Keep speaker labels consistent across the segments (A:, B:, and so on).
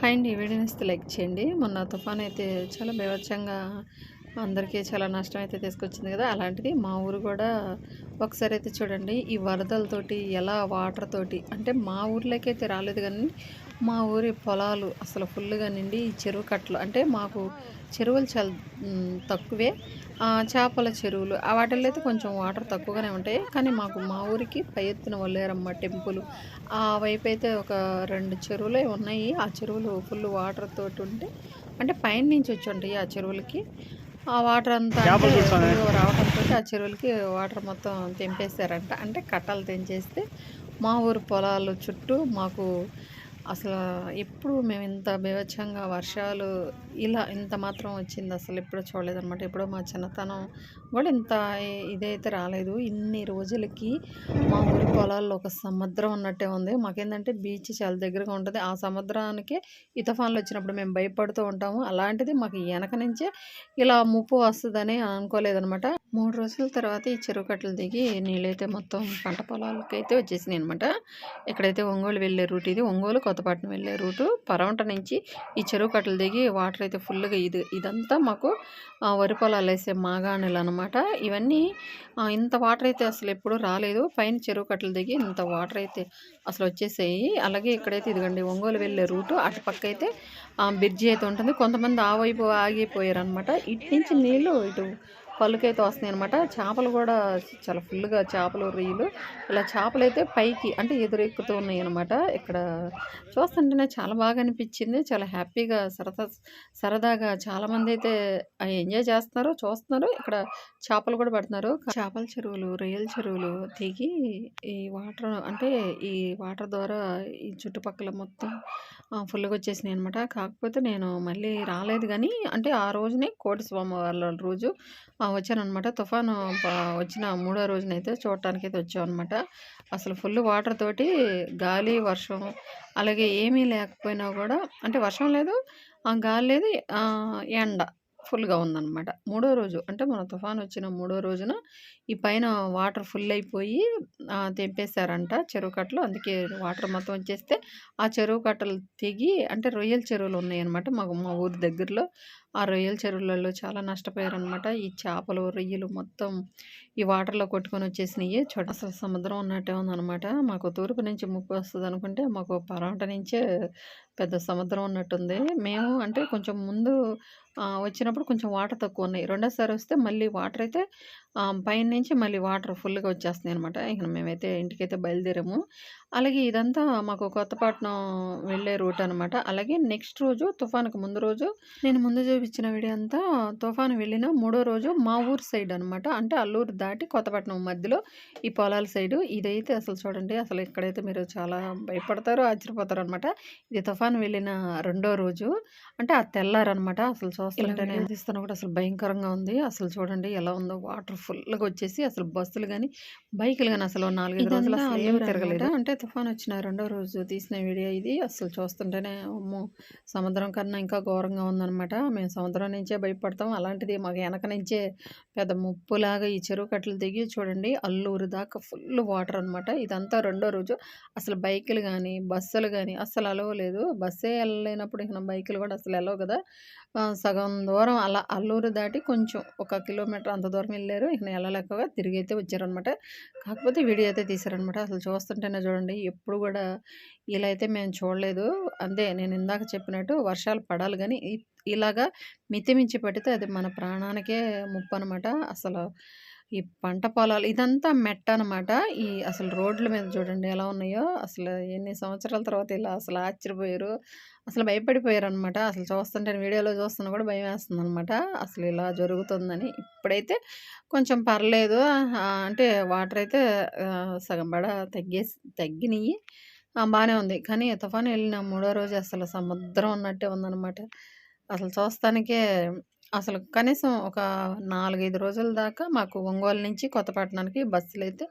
A: Hi అండి వీడియోని like చేయండి మొన్న తుఫాన్ అయితే చాలా బీభత్సంగా అందరికీ చాలా నష్టం అయితే తీసుకొచ్చింది కదా. అలాంటిది మా ఊరు కూడా ఒకసారి అయితే చూడండి ఈ వరదలతోటి ఎలా వాటర్ తోటి అంటే మా ఊర్లోకి అయితే రాలేదు కానీ మా ఊరి పొలాలు అసలు ఫుల్గా నిండి ఈ చెరువు కట్టలు అంటే మాకు చెరువులు చాలా తక్కువే. చేపల చెరువులు ఆ వాటిల్లో అయితే కొంచెం వాటర్ తక్కువగానే ఉంటాయి. కానీ మాకు మా ఊరికి పై ఎత్తున వల్లేరమ్మ టెంపుల్ ఆ వైపు అయితే ఒక రెండు చెరువులే ఉన్నాయి. ఆ చెరువులు ఫుల్ వాటర్ తోటి ఉంటే అంటే పైన నుంచి వచ్చి ఉంటాయి ఆ చెరువులకి. ఆ వాటర్ అంతా రావడంతో ఆ చెరువులకి వాటర్ మొత్తం తెంపేశారంట. అంటే కట్టలు తెంచేస్తే మా ఊరు పొలాలు చుట్టూ మాకు అసలు ఎప్పుడు మేము ఇంత బీభత్సంగా వర్షాలు ఇలా ఇంత మాత్రం వచ్చింది అసలు ఎప్పుడు చూడలేదన్నమాట. ఎప్పుడో మా చిన్నతనం కూడా ఇంత ఇదైతే రాలేదు. ఇన్ని రోజులకి మా ఊరి పొలాల్లో ఒక సముద్రం ఉన్నట్టే ఉంది. మాకేంటంటే బీచ్ చాలా దగ్గరగా ఉంటుంది. ఆ సముద్రానికి ఇతఫాన్లు వచ్చినప్పుడు మేము భయపడుతూ ఉంటాము. అలాంటిది మాకు వెనక నుంచే ఇలా ముప్పు వస్తుందని అనుకోలేదనమాట మూడు రోజుల తర్వాత ఈ చెరువు కట్టలు దిగి నీళ్ళైతే మొత్తం పంట పొలాలకైతే అయితే వచ్చేసినాయి అనమాట ఎక్కడైతే ఒంగోలు వెళ్ళే రూట్ ఇది. ఒంగోలు కొత్తపట్నం వెళ్ళే రూటు పరవంట నుంచి ఈ చెరువు కట్టలు దిగి వాటర్ అయితే ఫుల్గా ఇది ఇదంతా మాకు వరి పొలాలు వేసే మాగాణులు అనమాట ఇవన్నీ ఇంత వాటర్ అయితే అసలు ఎప్పుడు రాలేదు. పైన చెరువు కట్టలు దిగి ఇంత వాటర్ అయితే అసలు వచ్చేసాయి. అలాగే ఇక్కడైతే ఇదిగండి ఒంగోలు వెళ్ళే రూటు అటు పక్క అయితే బ్రిడ్జి అయితే ఉంటుంది. కొంతమంది ఆ వైపు ఆగిపోయారు అనమాట ఇటు నుంచి నీళ్ళు ఇటు పళ్ళుకైతే వస్తున్నాయి అనమాట చేపలు కూడా చాలా ఫుల్గా చేపలు రొయ్యలు ఇలా చేపలు అయితే పైకి అంటే ఎదురెక్కుతూ ఉన్నాయి అనమాట ఇక్కడ చూస్తుంటేనే చాలా బాగా అనిపించింది. చాలా హ్యాపీగా సరదా సరదాగా చాలామంది అయితే ఎంజాయ్ చేస్తున్నారు చూస్తున్నారు. ఇక్కడ చేపలు కూడా పడుతున్నారు. చేపల చెరువులు రొయ్యల చెరువులు దిగి ఈ వాటర్ అంటే ఈ వాటర్ ద్వారా ఈ చుట్టుపక్కల మొత్తం ఫుల్గా వచ్చేసినాయి అనమాట కాకపోతే నేను మళ్ళీ రాలేదు కానీ అంటే ఆ రోజునే కోటి స్వామి వాళ్ళ రోజు వచ్చాను అనమాట తుఫాను వచ్చిన మూడో రోజునైతే చూడటానికి అయితే వచ్చాం అనమాట అసలు ఫుల్ వాటర్ తోటి గాలి వర్షం అలాగే ఏమీ లేకపోయినా కూడా అంటే వర్షం లేదు ఆ గాలి లేదు ఎండ ఫుల్గా ఉందన్నమాట మూడో రోజు అంటే మన తుఫాన్ వచ్చిన మూడో రోజున ఈ పైన వాటర్ ఫుల్ అయిపోయి తెంపేశారంట చెరువు కట్టలు. అందుకే వాటర్ మొత్తం వచ్చేస్తే ఆ చెరువు కట్టలు తెగి అంటే రొయ్యల చెరువులు ఉన్నాయన్నమాట మాకు మా ఊరి దగ్గరలో. ఆ రొయ్యల చెరువులలో చాలా నష్టపోయారనమాట ఈ చేపలు రొయ్యలు మొత్తం ఈ వాటర్లో కొట్టుకొని వచ్చేసినాయి. చూడ అసలు సముద్రం ఉన్నట్టే ఉందనమాట మాకు తూర్పు నుంచి ముప్పు వస్తుంది అనుకుంటే మాకు పరాంట నుంచే పెద్ద సముద్రం ఉన్నట్టుంది. మేము అంటే కొంచెం ముందు వచ్చినప్పుడు కొంచెం వాటర్ తక్కువ ఉన్నాయి. రెండోసారి వస్తే మళ్ళీ వాటర్ అయితే పైన నుంచి మళ్ళీ వాటర్ ఫుల్గా వచ్చేస్తున్నాయి అనమాట ఇక మేమైతే ఇంటికైతే బయలుదేరాము. అలాగే ఇదంతా మాకు కొత్తపట్నం వెళ్ళే రూట్ అనమాట అలాగే నెక్స్ట్ రోజు తుఫానుకు ముందు రోజు నేను ముందు చూపించిన వీడియో అంతా తుఫాను వెళ్ళిన మూడో రోజు మా ఊరు సైడ్ అనమాట అంటే అల్లూరు దాటి కొత్తపట్నం మధ్యలో ఈ పొలాల సైడు. ఇదైతే అసలు చూడండి అసలు ఇక్కడైతే మీరు చాలా భయపడతారు ఆశ్చర్యపోతారు అనమాట ఇది తుఫాను వెళ్ళిన రెండో రోజు. అంటే ఆ తెల్లారనమాట అసలు చూస్తుంటేనే కూడా అసలు భయంకరంగా ఉంది. అసలు చూడండి ఎలా ఉందో వాటర్ ఫుల్గా వచ్చేసి అసలు బస్సులు కానీ బైకులు కానీ అసలు నాలుగైదు రోజులు అసలు ఏమీ తిరగలేదు. అంటే తుఫాన్ వచ్చిన రెండో రోజు తీసిన వీడియో ఇది. అసలు చూస్తుంటేనే అమ్మో! సముద్రం కన్నా ఇంకా ఘోరంగా ఉందన్నమాట. మేము సముద్రం నుంచే భయపడతాం. అలాంటిది మాకు వెనక నుంచే పెద్ద ముప్పులాగా ఈ చెరువు కట్టలు దిగి చూడండి అల్లూరు దాకా ఫుల్ వాటర్ అనమాట ఇదంతా రెండో రోజు. అసలు బైకులు కానీ బస్సులు కానీ అస్సలు అలవ లేదు. బస్సే వెళ్ళలేనప్పుడు ఇక బైకులు కూడా అసలు వెళ్ళవు కదా. సగం దూరం అలా అల్లూరు దాటి కొంచెం ఒక కిలోమీటర్ అంత దూరం వెళ్ళారు. ఇక వెళ్ళలేకగా తిరిగి అయితే వచ్చారనమాట. కాకపోతే వీడియో అయితే తీశారనమాట. అసలు చూస్తుంటేనే చూడండి ఎప్పుడు కూడా ఇలా అయితే మేము చూడలేదు. అంతే నేను ఇందాక చెప్పినట్టు వర్షాలు పడాలి కానీ ఇ- ఇలాగా మితిమించి పడితే అది మన ప్రాణానికే ముప్పు అనమాట. అసలు ఈ పంట పొలాలు ఇదంతా మెట్ట అనమాట ఈ అసలు రోడ్ల మీద చూడండి ఎలా ఉన్నాయో. అసలు ఎన్ని సంవత్సరాల తర్వాత ఇలా అసలు ఆశ్చర్యపోయారు. అసలు భయపడిపోయారు అనమాట అసలు చూస్తుంటే వీడియోలో చూస్తున్నా కూడా భయం వేస్తుంది అనమాట అసలు ఇలా జరుగుతుందని. ఇప్పుడైతే కొంచెం పర్లేదు. అంటే వాటర్ అయితే సగం బడ తగ్గేసి తగ్గినాయి. బాగానే ఉంది. కానీ తుఫాను వెళ్ళిన మూడో రోజు అసలు సముద్రం ఉన్నట్టే ఉందన్నమాట. అసలు చూస్తానికే అసలు కనీసం ఒక నాలుగైదు రోజుల దాకా మాకు ఒంగోలు నుంచి కొత్తపట్నానికి బస్సులు అయితే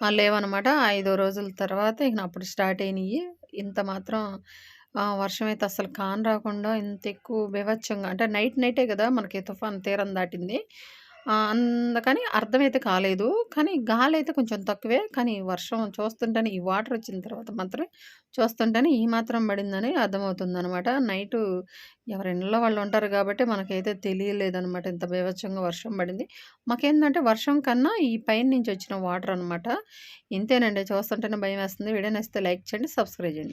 A: లేవనమాట లేవన్నమాట. ఐదో రోజుల తర్వాత ఇక అప్పుడు స్టార్ట్ అయినాయి ఇంత మాత్రం వర్షం అయితే అసలు కాన్ రాకుండా ఇంత ఎక్కువ బీభత్సంగా అంటే నైట్ నైటే కదా మనకి తుఫాన్ తీరం దాటింది. అందుకని అర్థమైతే కాలేదు. కానీ గాలి అయితే కొంచెం తక్కువే. కానీ వర్షం చూస్తుంటేనే ఈ వాటర్ వచ్చిన తర్వాత మాత్రం చూస్తుంటేనే ఈ మాత్రం పడిందని అర్థమవుతుందనమాట. నైటు ఎవరి ఇళ్ళలో వాళ్ళు ఉంటారు కాబట్టి మనకైతే తెలియలేదనమాట. ఇంత బీభత్సంగా వర్షం పడింది. మాకేందంటే వర్షం కన్నా ఈ పైన నుంచి వచ్చిన వాటర్ అనమాట. ఇంతేనండి చూస్తుంటేనే భయమేస్తుంది. వీడియో నచ్చితే లైక్ చేయండి. సబ్స్క్రైబ్ చేయండి.